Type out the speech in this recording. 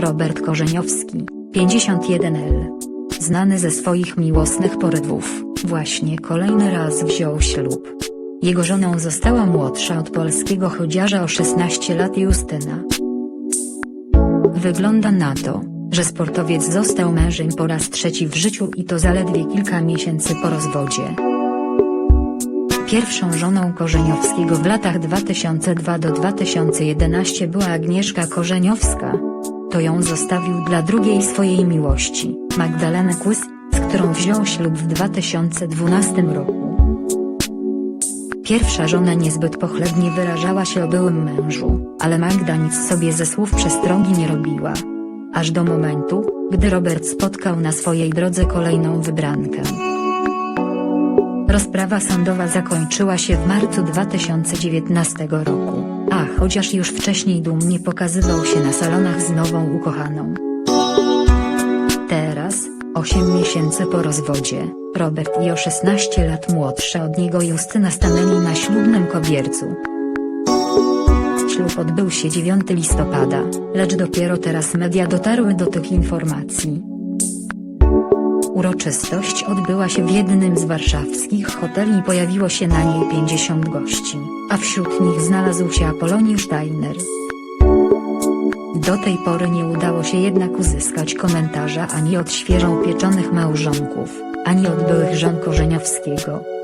Robert Korzeniowski, 51L. Znany ze swoich miłosnych porywów, właśnie kolejny raz wziął ślub. Jego żoną została młodsza od polskiego chodziarza o 16 lat Justyna. Wygląda na to, że sportowiec został mężem po raz trzeci w życiu i to zaledwie kilka miesięcy po rozwodzie. Pierwszą żoną Korzeniowskiego w latach 2002 do 2011 była Agnieszka Korzeniowska. To ją zostawił dla drugiej swojej miłości, Magdaleny Kłys, z którą wziął ślub w 2012 roku. Pierwsza żona niezbyt pochlebnie wyrażała się o byłym mężu, ale Magda nic sobie ze słów przestrogi nie robiła. Aż do momentu, gdy Robert spotkał na swojej drodze kolejną wybrankę. Rozprawa sądowa zakończyła się w marcu 2019 roku, a chociaż już wcześniej dumnie pokazywał się na salonach z nową ukochaną. Teraz, 8 miesięcy po rozwodzie, Robert i o 16 lat młodsza od niego Justyna stanęli na ślubnym kobiercu. Ślub odbył się 9 listopada, lecz dopiero teraz media dotarły do tych informacji. Uroczystość odbyła się w jednym z warszawskich hoteli i pojawiło się na niej 50 gości, a wśród nich znalazł się Apoloniusz Steiner. Do tej pory nie udało się jednak uzyskać komentarza ani od świeżo upieczonych małżonków, ani od byłych żon Korzeniowskiego.